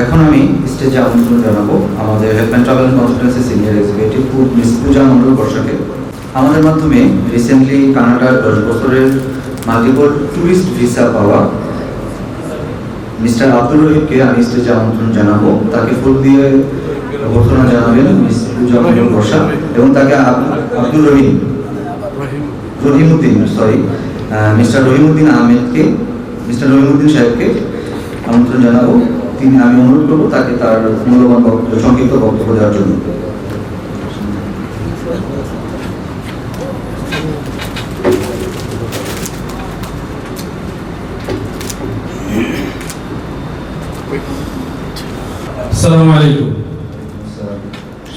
এখন আমি স্টেজে আমন্ত্রণ জানাব আমাদের health and travel consultancy senior executive miss Puja Mondal বর্ষাকে। আমাদের মাধ্যমে রিসেন্টলি কানাডার দশ বছরের মাল্টিপল ট্যুরিস্ট ভিসা পাওয়া মিস্টার আব্দুল রহিমকে আমি স্টেজে আমন্ত্রণ জানাব। তাকে ফুল দিয়ে অভ্যর্থনা জানাবেন মিস পূজা মন্ডল বর্ষা এবং তাকে আব- আব্দুল রহিম। রহিমউদ্দিন সরি মিস্টার রহিমউদ্দিন আহমেদকে মিস্টার রহিমউদ্দিন সাহেবকে আমন্ত্রণ জানাব। তিনি আমি অনুরোধ করব তাকে তার মূল্যবান বক্তব্য, সংক্ষিপ্ত বক্তব্য দেওয়ার জন্য।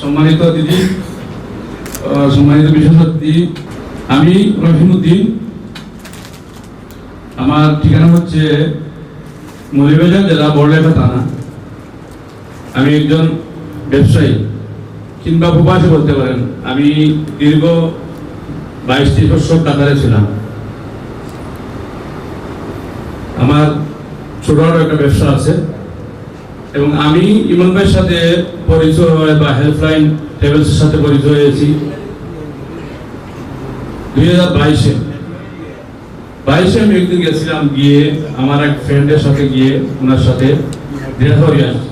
সম্মানিত দিদি সম্মানিত বিশেষজ্ঞ আমি রহিমুদ্দিন। আমার ঠিকানা হচ্ছে মলিবাজার জেলা বড়লেখা থানা। আমি একজন ব্যবসায়ী, কিংবা প্রবাসী বলতে পারেন। আমি দীর্ঘ বাইশটি বছর কাতারে ছিলাম। আমার ছোটখাটো একটা ব্যবসা আছে, এবং আমি ইমন ভাইয়ের সাথে পরিচয় হয় বা হেল্পলাইন ট্রাভেলসের সাথে পরিচয় হয়েছি। দুই হাজার বাইশে বাইশে আমি একদিন গেছিলাম গিয়ে আমার এক ফ্রেন্ডের সাথে গিয়ে ওনার সাথে দেখা করে আসছি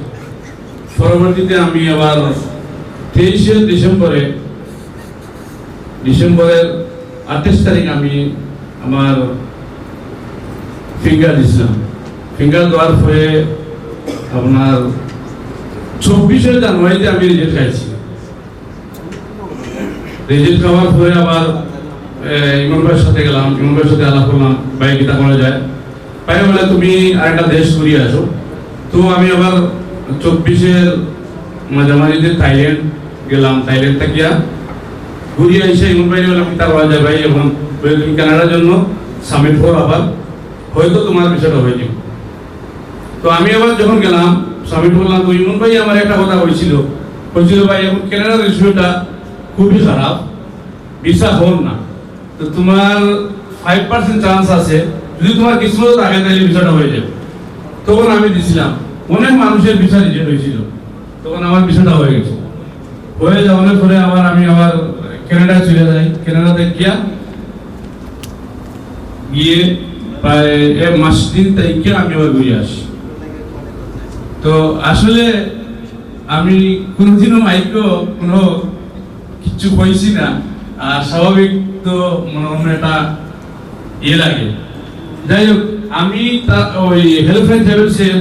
পরবর্তীতে আমি আবার তেইশে ডিসেম্বরে, ডিসেম্বরের আঠাশ তারিখ আমি আমার ফিঙ্গার দিছিলাম। ফিঙ্গার দেওয়ার পরে আপনার চব্বিশে জানুয়ারিতে আমি রেজাল্ট খাইছি। রেজাল্ট খাওয়ার পরে আবার ভাইয়ের সাথে গেলাম ভাইয়ের সাথে আলাপ করলাম বাইক গীতা করা যায়। পাই বলে তুমি আরেকটা দেশ ঘুরিয়ে আসো। তো আমি আবার চব্বিশের মাঝামাঝিতে থাইল্যান্ড গেলাম। থাইল্যান্ড থাকিয়া ঘুরিয়ে এসে ইমন ভাই বললাম তার করা যায় ভাই, এখন তুমি কানাডার জন্য সামিট করো আবার। হয়তো তোমার বিষয়টা হয়ে যাবে তো আমি আবার যখন গেলাম, সামিট করলাম তো ইমন ভাই আমার একটা কথা বলছিল। বলছিল, ভাই, এখন কেনাডার রেশিওটা খুবই খারাপ। ভিসা হল না। তো তোমার ফাইভ পার্সেন্ট চান্স আছে। যদি তোমার কিসমত আগে তাহলে ভিসাটা হয়ে যাবে। তখন আমি দিছিলাম। অনেক মানুষের ভিসা রিজেক্ট হয়েছিল। তখন আমার ভিসাটা হয়ে গেছে। হয়ে যাওয়ার পরে আবার আমি আবার কানাডায় চলে যাই। কানাডাতে গিয়া গিয়ে প্রায় এক মাস দিন তারিখে আমি আবার ঘুরে আসি। তো আসলে আমি কোনোদিনও মাইকও কোনো কিচ্ছু কইছি না। আর স্বাভাবিক তো মনে একটা ইয়ে লাগে। যাই হোক আমি তা ওই হেল্পলাইন ট্রাভেলসের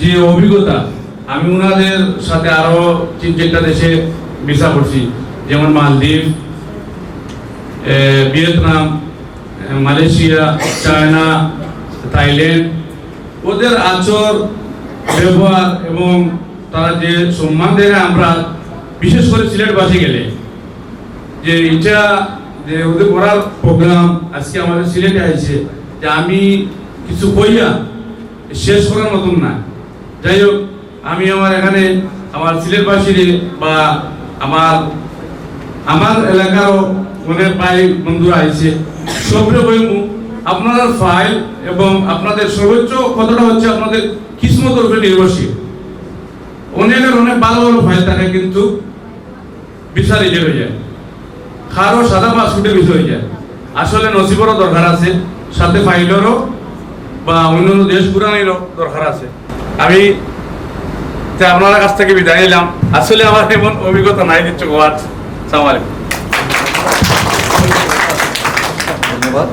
যে অভিজ্ঞতা, আমি ওনাদের সাথে আরও তিন চারটা দেশে ভিসা করছি। যেমন Maldives Vietnam, Malaysia, China, Thailand. ওদের আচর, ব্যবহার এবং তারা যে সম্মান দেয় আমরা, বিশেষ করে সিলেটবাসী গেলে। যে এটা, যে ওদের করার প্রোগ্রাম আজকে আমাদের সিলেটে আছে যে আমি কিছু কইয়া শেষ করার মতন না। যাই হোক আমি আমার এখানে আমার সিলেটবাসীর বা আমার আমার এলাকারও অনেক ভাই বন্ধুরা আইছে। সবরে বইমু আপনার ফাইল এবং আপনাদের সর্বোচ্চ কতটা হচ্ছে আপনাদের কিসমতের উপরে নির্ভরশীল। অনেকের অনেক ভালো ভালো ফাইল থাকে, কিন্তু রিজেক্ট হয়ে যায়। খারও সাদা পাসপোর্টে ভিসা হয়ে যায়। আসলে নসিবেরও দরকার আছে, সাথে ফাইলেরও বা অন্যান্য দেশ ঘুরানোরও দরকার আছে। আমি আপনার কাছ থেকে বিদায় নিলাম। আসলে আমার এমন অভিজ্ঞতা নাই দিচ্ছ গোয়ার সালাম ধন্যবাদ।